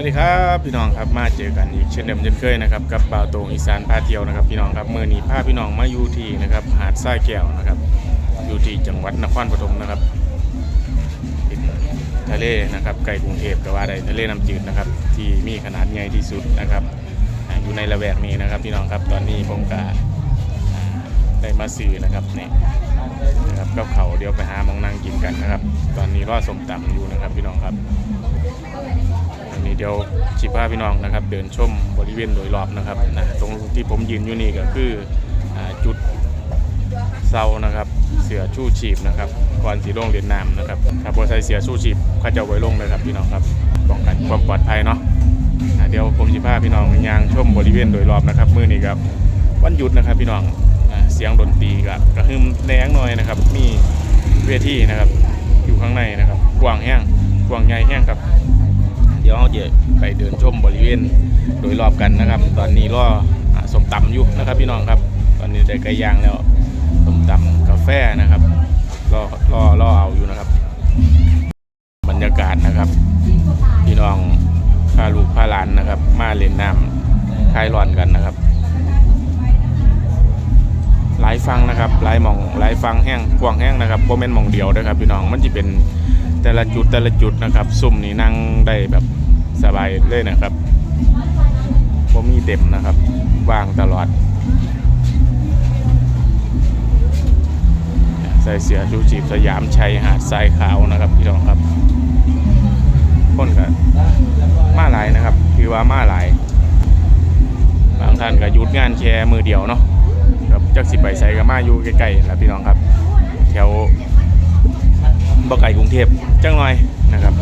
วัสดีครับพี่น้องครับมาเจอกันอีกเช่นเดิมเช่นเคยนะครับกับบ่าวตรงอีสานพาเที่ยวนะครับ พี่น้องครับเมื่อนี้พาพี่น้องมาอยู่ที่นะครับหาดทรายแก้วนะครับอยู่ที่จังหวัดนครปฐมนะครับทะเลนะครับใกล้กรุงเทพก็ว่าได้ทะเลน้ำจืดนะครับที่มีขนาดใหญ่ที่สุดนะครับอยู่ในละแวกนี้นะครับพี่น้องครับตอนนี้ผมกาได้มาซื้อนะครับนี่นะครับกับเขาเดี๋ยวไปหามองนั่งกินกันนะครับ ตอนนี้รอสมตำอยู่นะครับพี่น้องครับ เดี๋ยวชิพาพี่น้องนะครับ เดินชมบริเวณโดยรอบนะครับนะตรงที่ผมยืนอยู่นี่ก็คืออจุดเซานะครับ เสือชู้ชีพนะครับก่อนสีลงเรียนน้ำนะครับถ้าพอใส่เสือชู้ชีพเขาจะไว้ลงเลยครับพี่น้องครับป้องกันความปลอดภัยเนาะเดี๋ยวผมชิพาพี่น้องยางชมบริเวณโดยรอบนะครับมื้อนี้ครับวันหยุดนะครับพี่น้องเสียงดนตรีก็กระหึ่มแรงหน่อยนะครับ มีเวทีนะครับ อยู่ข้างในนะครับ กว้างแห้งกว้างใหญ่แห้งครับ ดี๋ยวเราจะไปเดินชมบริเวณโดยรอบกันนะครับ ตอนนี้ร่อสมตำอยู่นะครับพี่น้องครับ ตอนนี้ได้ไก่ย่างแล้วสมตำกาแฟนะครับรอรอรอเอาอยู่นะครับ บรรยากาศนะครับ พี่น้องพาลูกพาหลานนะครับ มาเล่นน้ำคลายร้อนกันนะครับ หลายฟังนะครับหลายหมองหลายฟังแห้งกว้างแห้งนะครับโมเมนต์มองเดียวนะครับพี่น้องมันจะเป็นแต่ละจุดแต่ละจุดนะครับซุ่มนี่นั่งได้แบบสบายเลยนะครับผมมีเต็มนะครับว่างตลอด ใส่เสื้อชูชีพสยามชัยหาดทรายขาวนะครับพี่น้องครับคนกันมาหลายนะครับ คือว่ามาหลายบางท่านก็หยุดงานแค่มือเดียวเนาะ จักสิไปใส่กับมาอยู่ใกล้ๆแล้วพี่น้องครับ แถวบ่ไก่กรุงเทพจังหน่อยนะครับ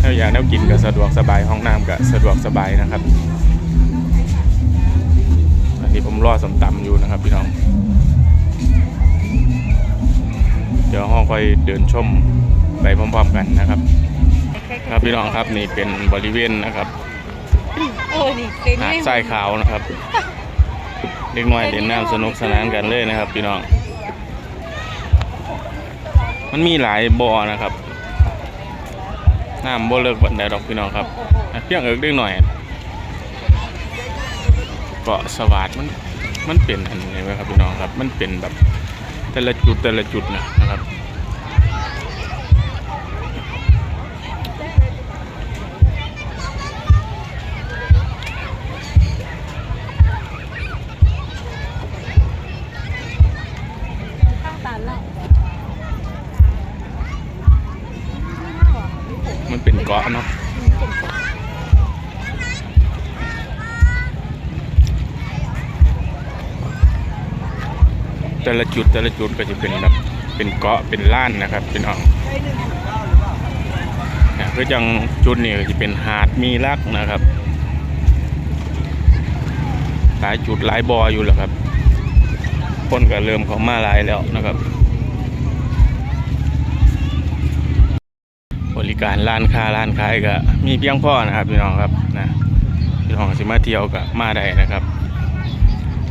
ถ้าอยากแนวกินก็สะดวกสบายห้องน้ำก็สะดวกสบายนะครับอันนี้ผมรอสมตำอยู่นะครับพี่น้อง เดี๋ยวห้องค่อยเดินชมไปพร้อมๆกันนะครับครับพี่น้องครับนี่เป็นบริเวณนะครับโอ้นี่เต็มหาดเลยทรายขาวนะครับ เด็กน้อยเล่นน้ำสนุกสนานกันเลยนะครับ พี่น้อง มันมีหลายบ่อนะครับน้ำบ่เลิกบันไดดอกพี่น้องครับเพียงเอิกเด็กหน่อยเกาะสวัสดมันมันเป็นอันนี้ไหมครับพี่น้องครับ มันเป็นแบบแต่ละจุดแต่ละจุดนะนะครับ กาะเนาะแต่ละจุดแต่ละจุดก็จะเป็นแบบเป็นเกาะเป็นล้านนะครับพี่น้องนะก็ยังจุดนี้ก็จะเป็นหาดมีรักนะครับ หลายจุดหลายบออยู่แล้วครับคนก็เริ่มเขามาหลายแล้วนะครับ บริ การร้านค้าร้านขายก็มีเพียงพอนะครับพี่น้องครับนะพี่น้องสิมาเที่ยวก็มาได้นะครับ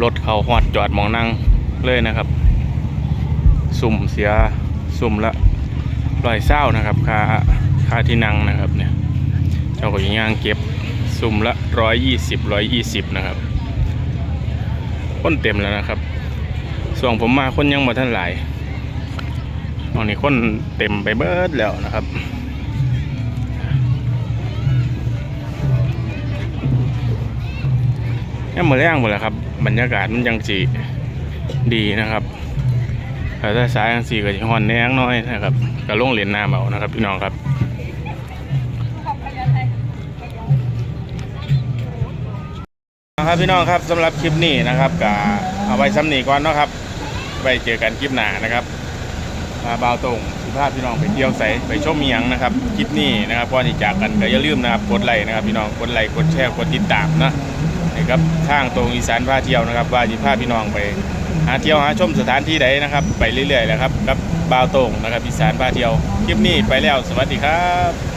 รถเขาฮอดจอดมองนั่งเลยนะครับ สุ่มเสียสุ่มละร้อยเศร้านะครับค่าค่าที่นั่งนะครับเนี่ยเจ้าก็ยังย่างเก็บสุ่มละร้อยยี่สิบร้อยยี่สิบนะครับคนเต็มแล้วนะครับส่วนผมมาคนยังมาท่านหลายตอนนี้คนเต็มไปเบิดแล้วนะครับ แค่มือแรงหมดแล้วครับ บรรยากาศมันยังสีดีนะครับแต่ถ้าสายยังสีก็จะห่อนแนงน้อยนะครับก็ลงเหรียญน้ำเอานะครับ พี่น้องครับครับพี่น้องครับสำหรับคลิปนี้นะครับก็เอาไว้ซ้ำหนีก่อนเนาะครับไว้เจอกันคลิปหน้านะครับมาบ่าวตรงสิพาพพี่น้องไปเที่ยวใสไปชมเมียงนะครับคลิปนี้นะครับก่อนที่จากกันก็อย่าลืมนะครับกดไลค์นะครับพี่น้องกดไลค์กดแชร์กดติดตามนะ นะครับทางตรงอีสานพาเที่ยวนะครับว่าจะพาพี่น้องไปหาเที่ยวหาชมสถานที่ใดนะครับ ไปเรื่อยๆแหละครับกับบาวตรงนะครับอีสานพาเที่ยวคลิปนี้ไปแล้วสวัสดีครับ